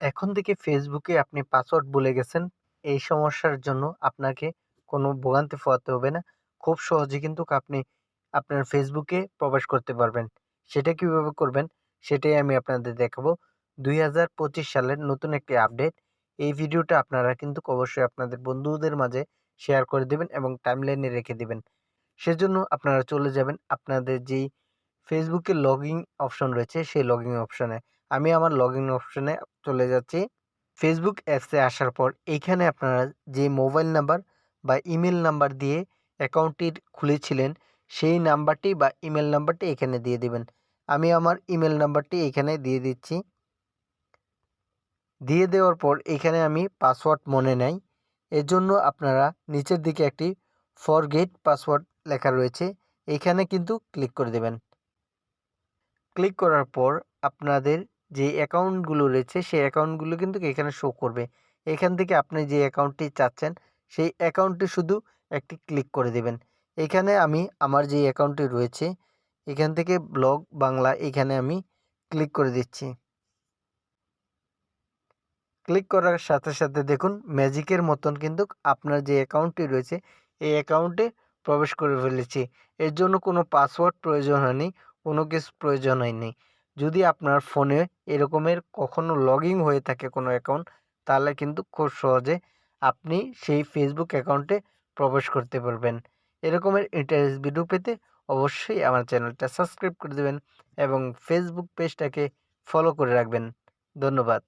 এখন থেকে ফেসবুকে আপনি পাসওয়ার্ড ভুলে গেছেন, এই সমস্যার জন্য আপনাকে কোনো ভোগান্তি পোহাতে হবে না। খুব সহজে কিন্তু আপনি আপনার ফেসবুকে প্রবেশ করতে পারবেন। সেটা কীভাবে করবেন, সেটাই আমি আপনাদের দেখাবো। দুই হাজার পঁচিশ সালের নতুন একটি আপডেট এই ভিডিওটা আপনারা কিন্তু অবশ্যই আপনাদের বন্ধুদের মাঝে শেয়ার করে দেবেন এবং টাইমলাইনে রেখে দেবেন। সেজন্য আপনারা চলে যাবেন আপনাদের যেই ফেসবুকে লগইন অপশন রয়েছে, সেই লগইন অপশনে আমি আমার লগ ইন অপশনে চলে যাচ্ছি। ফেসবুক অ্যাপসে আসার পর এইখানে আপনারা যে মোবাইল নাম্বার বা ইমেল নাম্বার দিয়ে অ্যাকাউন্টটি খুলেছিলেন, সেই নাম্বারটি বা ইমেল নাম্বারটি এখানে দিয়ে দিবেন। আমি আমার ইমেল নাম্বারটি এখানে দিয়ে দিচ্ছি। দিয়ে দেওয়ার পর এখানে আমি পাসওয়ার্ড মনে নেই। এর জন্য আপনারা নিচের দিকে একটি ফরগেট পাসওয়ার্ড লেখা রয়েছে, এখানে কিন্তু ক্লিক করে দেবেন। ক্লিক করার পর আপনাদের যে অ্যাকাউন্টগুলো রয়েছে, সেই অ্যাকাউন্টগুলো কিন্তু এখানে শো করবে। এখান থেকে আপনি যে অ্যাকাউন্টটি চাচ্ছেন, সেই অ্যাকাউন্টটি শুধু একটি ক্লিক করে দেবেন। এখানে আমি আমার যে অ্যাকাউন্টটি রয়েছে, এখান থেকে ব্লগ বাংলা এখানে আমি ক্লিক করে দিচ্ছি। ক্লিক করার সাথে সাথে দেখুন ম্যাজিকের মতন কিন্তু আপনার যে অ্যাকাউন্টটি রয়েছে, এই অ্যাকাউন্টে প্রবেশ করে ফেলেছি। এর জন্য কোনো পাসওয়ার্ড প্রয়োজন হয়নি, কোনো কিছু প্রয়োজন হয়নি। যদি আপনার ফোনে এরকমের কখনো লগইন হয়ে থাকে কোনো অ্যাকাউন্ট, তাহলে কিন্তু খুব সহজে আপনি সেই ফেসবুক অ্যাকাউন্টে প্রবেশ করতে পারবেন। এরকমের ইন্টারেস্ট ভিডিও পেতে অবশ্যই আমার চ্যানেলটা সাবস্ক্রাইব করে দেবেন এবং ফেসবুক পেজটাকে ফলো করে রাখবেন। ধন্যবাদ।